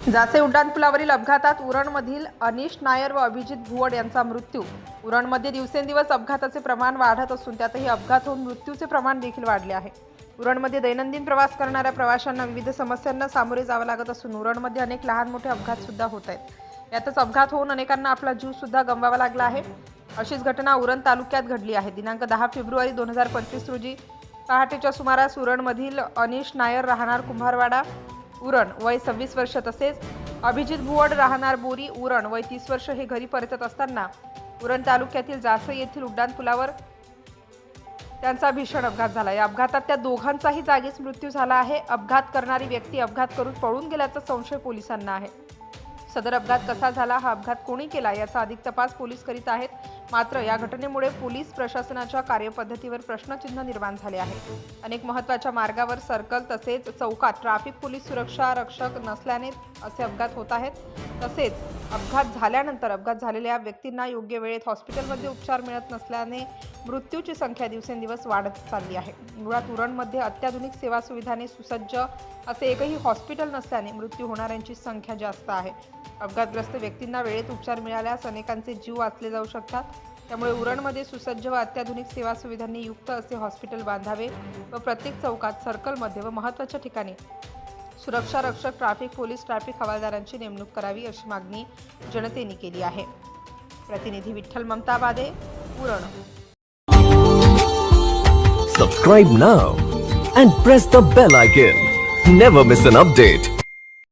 जासे उड्डाणपुलावरील अपघातात उरणमधील अनिश नायर व अभिजित भुवड यांचा मृत्यू. उरणमध्ये दिवसेंदिवस अपघाताचे प्रमाण वाढत असून त्यातही अपघात होऊन मृत्यूचे प्रमाण देखील वाढले आहे. उरणमध्ये दैनंदिन प्रवास करणाऱ्या प्रवाशांना विविध समस्यांना सामोरे जावं लागत असून उरणमध्ये अनेक लहान मोठे अपघात सुद्धा होत आहेत. यातच अपघात होऊन अनेकांना आपला जीव सुद्धा गमवावा लागला आहे. अशीच घटना उरण तालुक्यात घडली आहे. दिनांक दहा फेब्रुवारी दोन हजार पंचवीस रोजी पहाटेच्या सुमारास उरणमधील अनिश नायर राहणार कुंभारवाडा. उरण वय सव्वीस वर्ष तसेच अभिजित भुवड राहणार बोरी. उरण वय तीस वर्ष हे घरी परतत असताना उरण तालुक्यातील जासई येथील उड्डाणपुलावर त्यांचा भीषण अपघात झाला. या अपघातात त्या दोघांचाही जागीच मृत्यू झाला आहे. अपघात करणारी व्यक्ती अपघात करून पळून गेल्याचा संशय पोलिसांना आहे. सदर अपघात कसा झाला हा अपघात कोणी केला याचा अधिक तपास पोलीस करीत आहेत. मात्र या घटनेमुळे पोलीस प्रशासनाच्या कार्यपद्धतीवर प्रश्नचिन्ह निर्माण झाले आहे. अनेक महत्त्वाच्या मार्गावर सर्कल तसेच चौकात ट्रॅफिक पोलीस सुरक्षा रक्षक नसल्याने असे अपघात होत आहेत. तसेच अपघात झाल्यानंतर अपघात झालेल्या व्यक्तींना योग्य वेळेत हॉस्पिटलमध्ये उपचार मिळत नसल्याने मृत्यूची संख्या दिवसेंदिवस वाढत चालली आहे. मुळात उरणमध्ये अत्याधुनिक सेवा सुविधाने सुसज्ज असे एकही हॉस्पिटल नसल्याने मृत्यू होणाऱ्यांची संख्या जास्त आहे. अपघातग्रस्त व्यक्तींना वेळेत उपचार मिळाल्यास अनेकांचे जीव वाचले जाऊ शकतात. त्यामुळे उरणमध्ये सुसज्ज व अत्याधुनिक सेवा सुविधांनी युक्त असे हॉस्पिटल बांधावे व प्रत्येक चौकात सर्कलमध्ये व महत्त्वाच्या ठिकाणी सुरक्षा रक्षक ट्रॅफिक पोलीस ट्रॅफिक हवालदारांची नेमणूक करावी अशी मागणी जनतेने केली आहे. प्रतिनिधी Vitthal Mamata Bade Uran. Subscribe now and press the bell icon never miss an update